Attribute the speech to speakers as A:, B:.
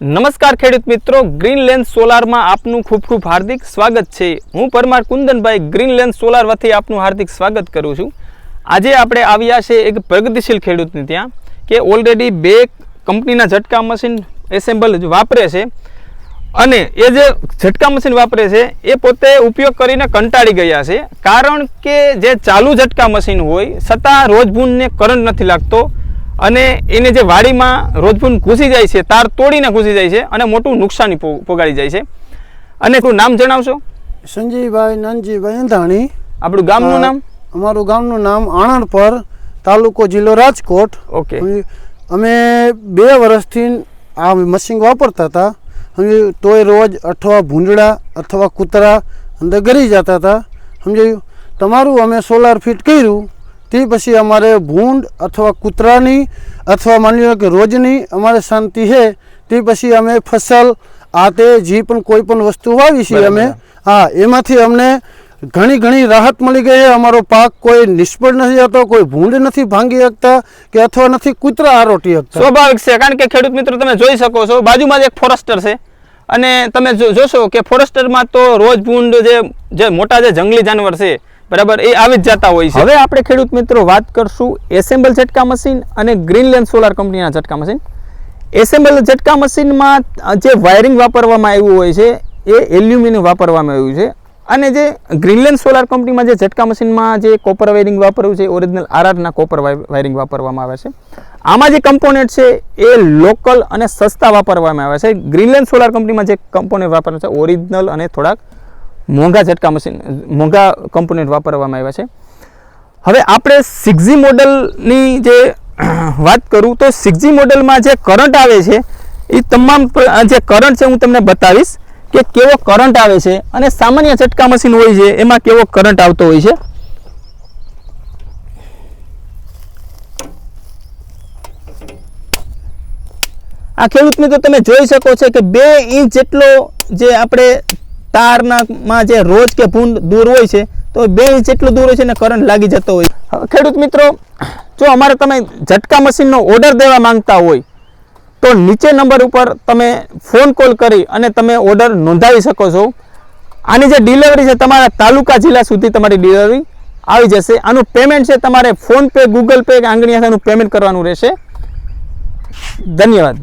A: નમસ્કાર ખેડૂત મિત્રો ગ્રીન લેન્સ સોલારમાં આપનું ખૂબ ખૂબ હાર્દિક સ્વાગત છે. હું Parmar Kundanbhai green lens solar વતી આપનું હાર્દિક સ્વાગત કરું છું. આજે આપણે આવ્યા છે એક પ્રગતિશીલ ખેડૂતને ત્યાં, કે ઓલરેડી બે કંપનીના ઝટકા મશીન એસેમ્બલ વાપરે છે. અને એ જે ઝટકા મશીન વાપરે છે, એ પોતે ઉપયોગ કરીને કંટાળી ગયા છે. કારણ કે જે ચાલુ ઝટકા મશીન હોય, છતાં રોજભૂનને કરંટ નથી લાગતો. અને એને જે વાડીમાં રોજભૂન ઘૂસી જાય છે તાર તોડીને ઘૂસી જાય છે અને મોટું નુકસાની પોગાડી જાય છે. અને તું નામ જણાવશો?
B: સંજીભાઈ નાનજીભાઈ અંધાણી.
A: આપણું ગામનું નામ?
B: અમારું ગામનું નામ આણંદપર તાલુકો જિલ્લો રાજકોટ.
A: ઓકે.
B: અમે- અમે બે વર્ષથી આ મશીન વાપરતા હતા. સમજ્યું તોય રોજ અથવા ભૂંડડા અથવા કૂતરા અંદર ગરી જતા હતા. સમજાયું? તમારું અમે સોલાર ફિટ કર્યું. તે પછી અમારે ભૂંડ અથવા કૂતરાની અથવા માની લો કે રોજની અમારે શાંતિ છે તે પછી અમે ફસલ આ તે જે પણ કોઈ પણ વસ્તુ વાવી છીએ અમે હા એમાંથી અમને ઘણી ઘણી રાહત મળી ગઈ છે. અમારો પાક કોઈ નિષ્ફળ નથી જતો કોઈ ભૂંડ નથી ભાંગી શકતા કે અથવા નથી કૂતરા આરોટી શકતા.
A: સ્વાભાવિક છે કારણ કે ખેડૂત મિત્રો તમે જોઈ શકો છો બાજુમાં જ એક ફોરેસ્ટર છે. અને તમે જોશો કે ફોરેસ્ટરમાં તો રોજ ભૂંડ જે જે મોટા જે જંગલી જાનવર છે બરાબર? એ આવી જ જતા હોય છે. હવે આપણે ખેડૂત મિત્રો વાત કરશું એસેમ્બલ ઝટકા મશીન અને ગ્રીનલેન્ડ સોલાર કંપનીના ઝટકા મશીન. એસેમ્બલ ઝટકા મશીનમાં જે વાયરિંગ વાપરવામાં આવ્યું હોય છે, એ એલ્યુમિનિયમ વાપરવામાં આવ્યું છે. અને જે ગ્રીનલેન્ડ સોલાર કંપનીમાં જે ઝટકા મશીનમાં જે કોપર વાયરિંગ વાપરવું છે ઓરિજિનલ આરઆરના કોપર વાયરિંગ વાપરવામાં આવે છે. આમાં જે કમ્પોનેન્ટ છે, એ લોકલ અને સસ્તા વાપરવામાં આવે છે. ગ્રીનલેન્ડ સોલાર કંપનીમાં જે કમ્પોનેન્ટ વાપરવા છે, ઓરિજિનલ અને થોડાક મોંઘા ઝટકા મશીન, મોંઘા કમ્પોનેન્ટ વાપરવામાં આવ્યા છે. હવે આપણે સિક્સજી મોડલની જે વાત કરું તો સિક્સજી મોડલમાં જે કરંટ આવે છે, એ તમામ જે કરંટ છે હું તમને બતાવીશ કે કેવો કરંટ આવે છે અને સામાન્ય ઝટકા મશીન હોય છે, એમાં કેવો કરંટ આવતો હોય છે. આ ખેડૂત મિત્રો તમે જોઈ શકો છો કે બે ઇંચ જેટલો જે આપણે તારના માં જે રોજ કે ભૂંડ દૂર હોય છે, તો બે ઇંચ જેટલો દૂર હોય છે ને કરંટ લાગી જતો હોય. ખેડૂત મિત્રો, જો અમારે તમે ઝટકા મશીનનો ઓર્ડર દેવા માંગતા હોય, તો નીચે નંબર ઉપર તમે ફોન કોલ કરી અને તમે ઓર્ડર નોંધાવી શકો છો. આની જે ડિલિવરી છે, તમારા તાલુકા જિલ્લા સુધી તમારી ડિલિવરી આવી જશે. આનું પેમેન્ટ છે તમારે ફોનપે ગૂગલ પે કે આંગળી હાથેનું પેમેન્ટ કરવાનું રહેશે. ધન્યવાદ.